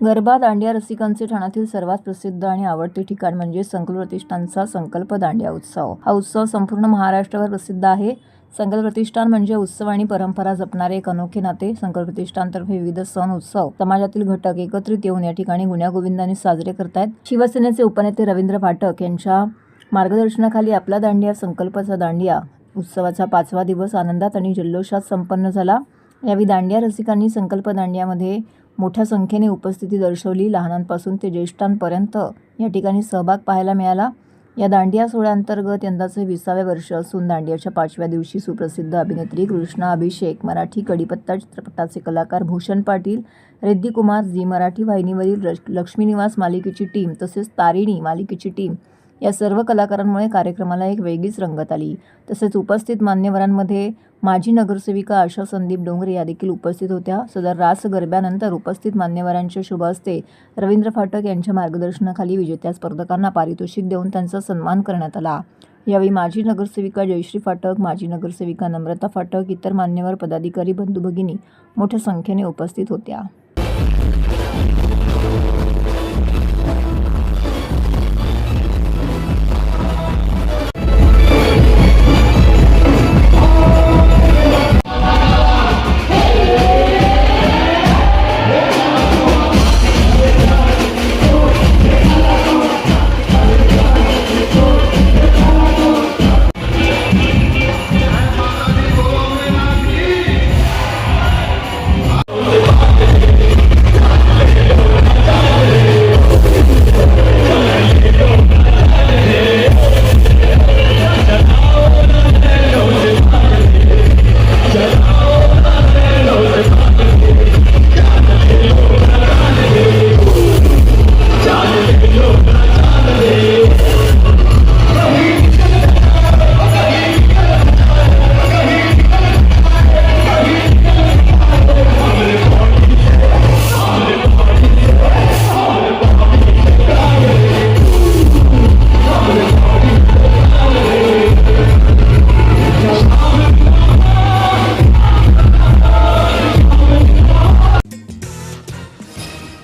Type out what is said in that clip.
गरबा दांडिया रसिकांचे ठाण्यातील सर्वात प्रसिद्ध आणि आवडते ठिकाण म्हणजे संकल प्रतिष्ठानचा संकल्प दांडिया उत्सव. हा उत्सव संपूर्ण महाराष्ट्रभर प्रसिद्ध आहे. संकल्प प्रतिष्ठान म्हणजे उत्सव आणि परंपरा जपणारे एक अनोखे नाते. संकल्प प्रतिष्ठानतर्फे विविध सण उत्सव समाजातील घटक एकत्रित येऊन या ठिकाणी गुण्यागोविंदाने साजरे करतायत. शिवसेनेचे उपनेते रवींद्र फाटक यांच्या मार्गदर्शनाखाली आपला दांडिया संकल्पाचा दांडिया उत्सवाचा पाचवा दिवस आनंदात आणि जल्लोषात संपन्न झाला. यावेळी दांडिया रसिकांनी संकल्प दांडियामध्ये मोठ्या संख्येने उपस्थिती दर्शवली. लहानांपासून ते ज्येष्ठांपर्यंत या ठिकाणी सहभाग पाहायला मिळाला. या दांडिया सोहळ्याअंतर्गत यंदाचे विसावे वर्ष असून दांडियाच्या पाचव्या दिवशी सुप्रसिद्ध अभिनेत्री कृष्णा अभिषेक मराठी कडीपत्ता चित्रपटाचे कलाकार भूषण पाटील रेद्दी कुमार झी मराठी वाहिनीवरील लक्ष्मीनिवास मालिकेची टीम तसेच तारिणी मालिकेची टीम या सर्व कलाकारांमुळे कार्यक्रमाला एक वेगळीच रंगत आली. तसेच उपस्थित मान्यवरांमध्ये माजी नगरसेविका आशा संदीप डोंगरे या देखील उपस्थित होत्या. सदर रास गरब्यानंतर उपस्थित मान्यवरांच्या शुभ हस्ते रवींद्र फाटक यांच्या मार्गदर्शनाखाली विजेत्या स्पर्धकांना पारितोषिक देऊन त्यांचा सन्मान करण्यात आला. यावेळी माजी नगरसेविका जयश्री फाटक माजी नगरसेविका नम्रता फाटक इतर मान्यवर पदाधिकारी बंधू भगिनी मोठ्या संख्येने उपस्थित होत्या.